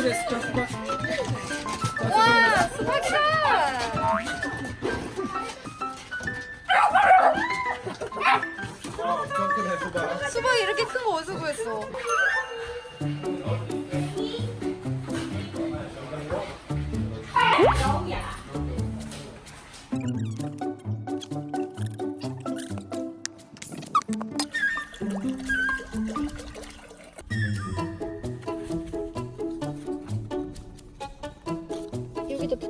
아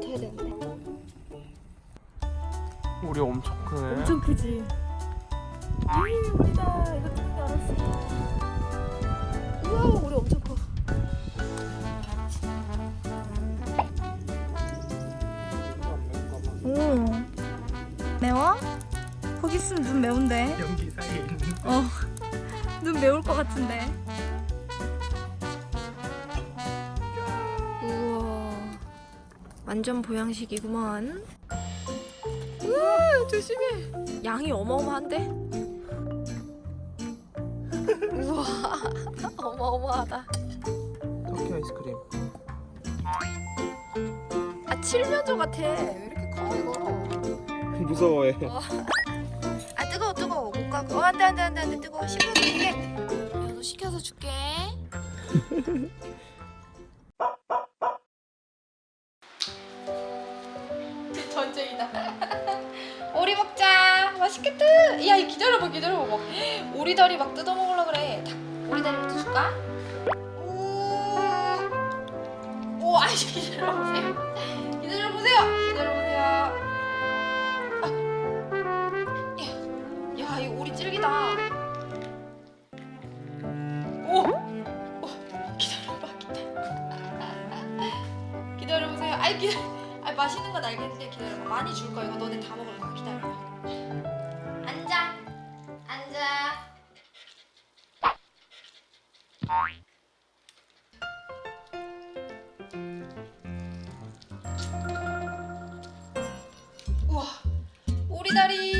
붙어야 되는데. 우리 엄청 크네 엄청 크지. 이 우리다 이거 좀 알았어. 우와 우리 엄청 커. 오 매워? 거기 있으면 눈 매운데. 연기 사이에 있는 어. 눈 매울 것 같은데. 완전 보양식이구만. 우와, 조심해. 양이 어마어마한데? 우와. 어마어마하다. 터키 아이스크림 아, 칠면조 같아. 왜 이렇게 커, 이거? 무서워해 아, 뜨거워, 뜨거워. 못 가고. 어, 안 돼, 안 돼, 안 돼, 안 돼. 뜨거워. 식혀서 줄게. 연우 식혀서 줄게. 전쟁이다. 오리 먹자. 맛있겠다. 야, 이 기다려봐, 기다려봐. 오리 다리 막 뜯어 먹으려 그래. 다, 오리 다리부터 줄까? 오, 오, 아이 기다려보세요. 기다려보세요. 기다려보세요. 아. 야, 야, 이 오리 찔기다. 오, 오, 기다려봐, 기다려. 기다려보세요. 아이 기다. 아 맛있는 건 알겠는데 기다려봐. 많이 줄 거야. 이거 너네 다 먹을 거야. 기다려봐. 앉아, 앉아. 우와, 오리 다리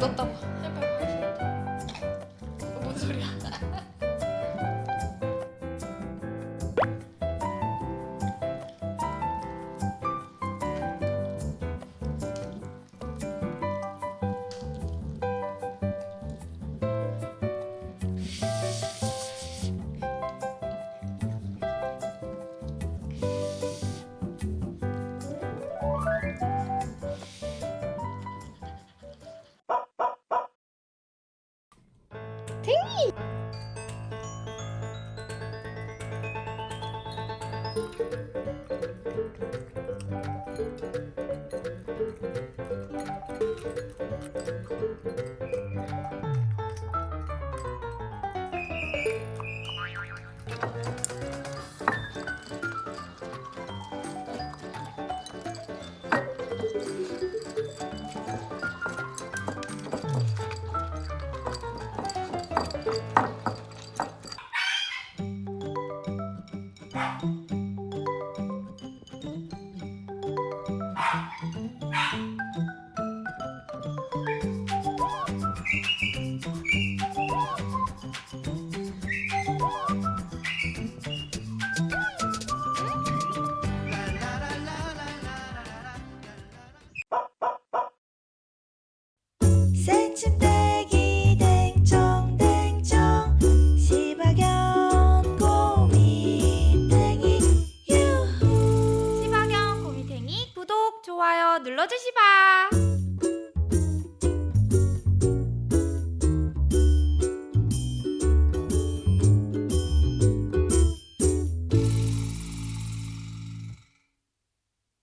묻었다고. 탱이! Wow.